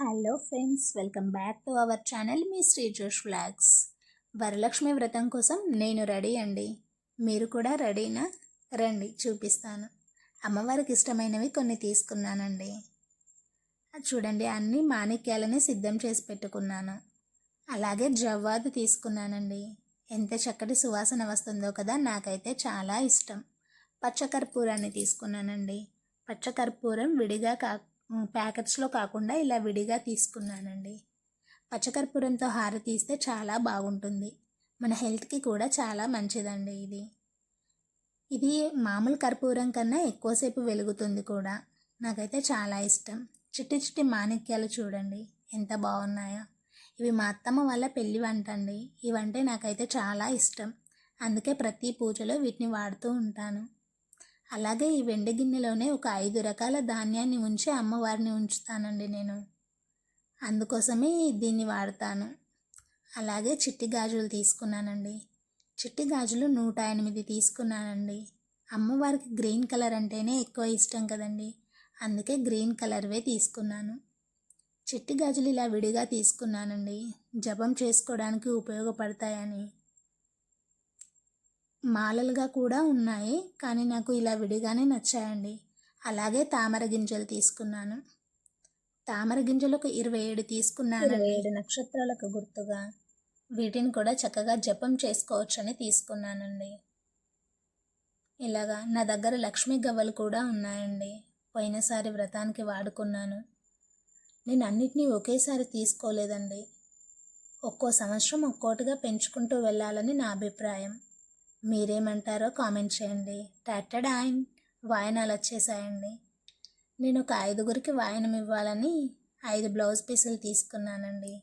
Hello friends welcome back to our channel me Shri Josh flags Varalakshmi వ్రతం కోసం నేను రెడీ అండి. మీరు కూడా రెడీనా? రండి చూపిస్తాను. అమ్మవారికి ఇష్టమైనవి కొన్ని తీసుకున్నానండి. చూడండి అన్ని మాణిక్యాలని సిద్ధం చేసి పెట్టుకున్నాను. అలాగే జవ్వాదు తీసుకున్నానండి. ఎంత చక్కటి సువాసన వస్తుందో కదా నాకైతే చాలా ఇష్టం. పచ్చకర్పూరాన్ని తీసుకున్నానండి. పచ్చకర్పూరం విడిగా కాక ప్యాకెట్స్లో కాకుండా ఇలా విడిగా తీసుకున్నానండి. పచ్చకర్పూరంతో హారతి తీస్తే చాలా బాగుంటుంది. మన హెల్త్కి కూడా చాలా మంచిదండి ఇది. ఇది మామూలు కర్పూరం కన్నా ఎక్కువసేపు వెలుగుతుంది కూడా. నాకైతే చాలా ఇష్టం. చిట్టి చిట్టి మాణిక్యాలు చూడండి ఎంత బాగున్నాయో. ఇవి మా అత్తమ్మ వల్ల పెళ్ళి వంట అండి ఇవంటే నాకైతే చాలా ఇష్టం. అందుకే ప్రతి పూజలో వీటిని వాడుతూ ఉంటాను. అలాగే ఈ వెండి గిన్నెలోనే ఒక ఐదు రకాల ధాన్యాన్ని ఉంచి అమ్మవారిని ఉంచుతానండి నేను. అందుకోసమే దీన్ని వాడతాను. అలాగే చిట్టి గాజులు తీసుకున్నానండి. చిట్టి గాజులు నూట ఎనిమిది తీసుకున్నానండి. అమ్మవారికి గ్రీన్ కలర్ అంటేనే ఎక్కువ ఇష్టం కదండి. అందుకే గ్రీన్ కలర్వే తీసుకున్నాను. చిట్టి గాజులు ఇలా విడిగా తీసుకున్నానండి. జపం చేసుకోవడానికి ఉపయోగపడతాయని. మాలలుగా కూడా ఉన్నాయి కానీ నాకు ఇలా విడిగానే నచ్చాయండి. అలాగే తామర గింజలు తీసుకున్నాను. తామర గింజలు ఒక ఇరవై ఏడు తీసుకున్నాను ఏడు నక్షత్రాలకు గుర్తుగా. వీటిని కూడా చక్కగా జపం చేసుకోవచ్చని తీసుకున్నానండి. ఇలాగా నా దగ్గర లక్ష్మీ గవ్వలు కూడా ఉన్నాయండి. పోయినసారి వ్రతానికి వాడుకున్నాను. నేను అన్నిటినీ ఒకేసారి తీసుకోలేదండి. ఒక్కో సంవత్సరం ఒక్కోటిగా పెంచుకుంటూ వెళ్ళాలని నా అభిప్రాయం. మీరేమంటారో కామెంట్ చేయండి. టాటెడ్ ఆయన వాయనాలు వచ్చేసాయండి. నేను ఒక ఐదుగురికి వాయనం ఇవ్వాలని ఐదు బ్లౌజ్ పీసులు తీసుకున్నానండి.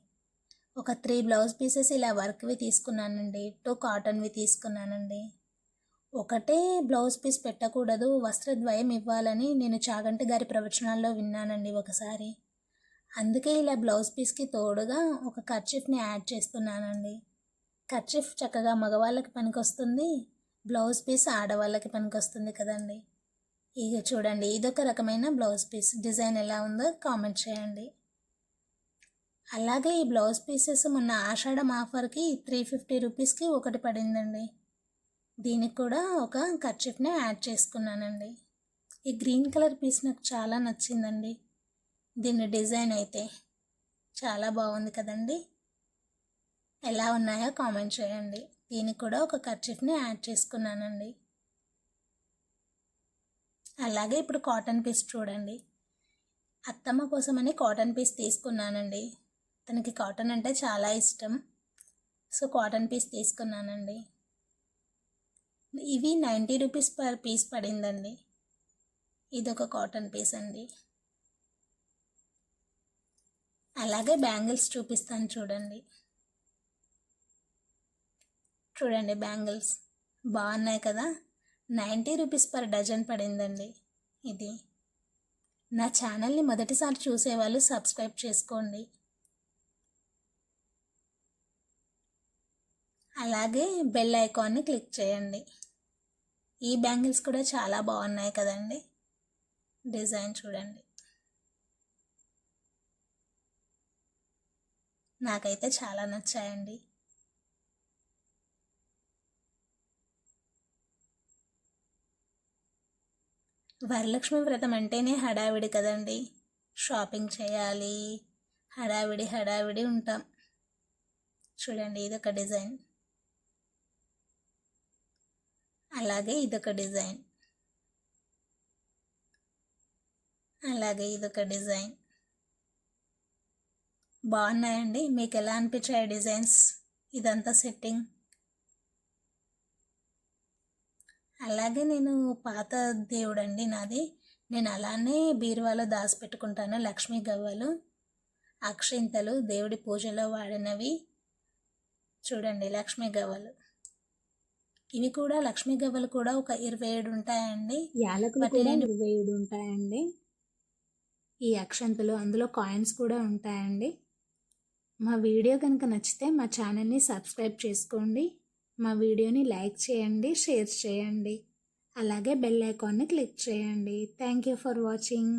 ఒక త్రీ బ్లౌజ్ పీసెస్ ఇలా వర్క్వి తీసుకున్నానండి. టూ కాటన్వి తీసుకున్నానండి. ఒకటే బ్లౌజ్ పీస్ పెట్టకూడదు వస్త్రద్వయం ఇవ్వాలని నేను చాగంటి గారి ప్రవచనాల్లో విన్నానండి ఒకసారి. అందుకే ఇలా బ్లౌజ్ పీస్కి తోడుగా ఒక కర్చిఫ్ని యాడ్ చేస్తున్నానండి. కర్చిఫ్ చక్కగా మగవాళ్ళకి పనికొస్తుంది బ్లౌజ్ పీస్ ఆడవాళ్ళకి పనికొస్తుంది కదండి. ఇక చూడండి ఇదొక రకమైన బ్లౌజ్ పీస్. డిజైన్ ఎలా ఉందో కామెంట్ చేయండి. అలాగే ఈ బ్లౌజ్ పీసెస్ మొన్న ఆషాఢం ఆఫర్కి త్రీ ఫిఫ్టీ రూపీస్కి ఒకటి పడిందండి. దీనికి కూడా ఒక కర్చిఫ్ని యాడ్ చేసుకున్నానండి. ఈ గ్రీన్ కలర్ పీస్ నాకు చాలా నచ్చిందండి. దీని డిజైన్ అయితే చాలా బాగుంది కదండి. ఎలా ఉన్నాయో కామెంట్ చేయండి. దీనికి కూడా ఒక కర్చీఫ్ని యాడ్ చేసుకున్నానండి. అలాగే ఇప్పుడు కాటన్ పీస్ చూడండి. అత్తమ్మ కోసమని కాటన్ పీస్ తీసుకున్నానండి. తనకి కాటన్ అంటే చాలా ఇష్టం. సో కాటన్ పీస్ తీసుకున్నానండి. ఇవి నైంటీ రూపీస్ పర్ పీస్ పడిందండి. ఇది ఒక కాటన్ పీస్ అండి. అలాగే బ్యాంగిల్స్ చూపిస్తాను చూడండి. చూడండి బ్యాంగిల్స్. బాగున్నాయి కదా? నైంటీ రూపీస్ పర్ డజన్ పడిందండి ఇది. నా ఛానల్ని మొదటిసారి చూసేవాళ్ళు సబ్స్క్రైబ్ చేసుకోండి. అలాగే బెల్ ఐకాన్ని క్లిక్ చేయండి. ఈ బ్యాంగిల్స్ కూడా చాలా బాగున్నాయి కదండి? డిజైన్ చూడండి. నాకైతే చాలా నచ్చాయండి. వరలక్ష్మి వ్రతం అంటేనే హడావిడి కదండి. షాపింగ్ చేయాలి హడావిడి హడావిడి ఉంటాం. చూడండి ఇదొక డిజైన్. అలాగే ఇదొక డిజైన్. అలాగే ఇదొక డిజైన్. బాగున్నాయండి. మీకు ఎలా అనిపించాయి డిజైన్స్? ఇదంతా సెట్టింగ్. అలాగే నేను పాత దేవుడు అండి నాది. నేను అలానే బీరువాలో దాచిపెట్టుకుంటాను. లక్ష్మీ గవ్వలు అక్షింతలు దేవుడి పూజలో వాడినవి. చూడండి లక్ష్మీ గవ్వలు. ఇవి కూడా లక్ష్మీ గవ్వలు కూడా ఒక ఇరవై ఏడు ఉంటాయండి. ఇరవై ఏడు ఉంటాయండి. ఈ అక్షంతలు అందులో కాయిన్స్ కూడా ఉంటాయండి. మా వీడియో కనుక నచ్చితే మా ఛానల్ని సబ్స్క్రైబ్ చేసుకోండి. మా వీడియోని లైక్ చేయండి షేర్ చేయండి. అలాగే బెల్ ఐకాన్ని క్లిక్ చేయండి. Thank you for watching.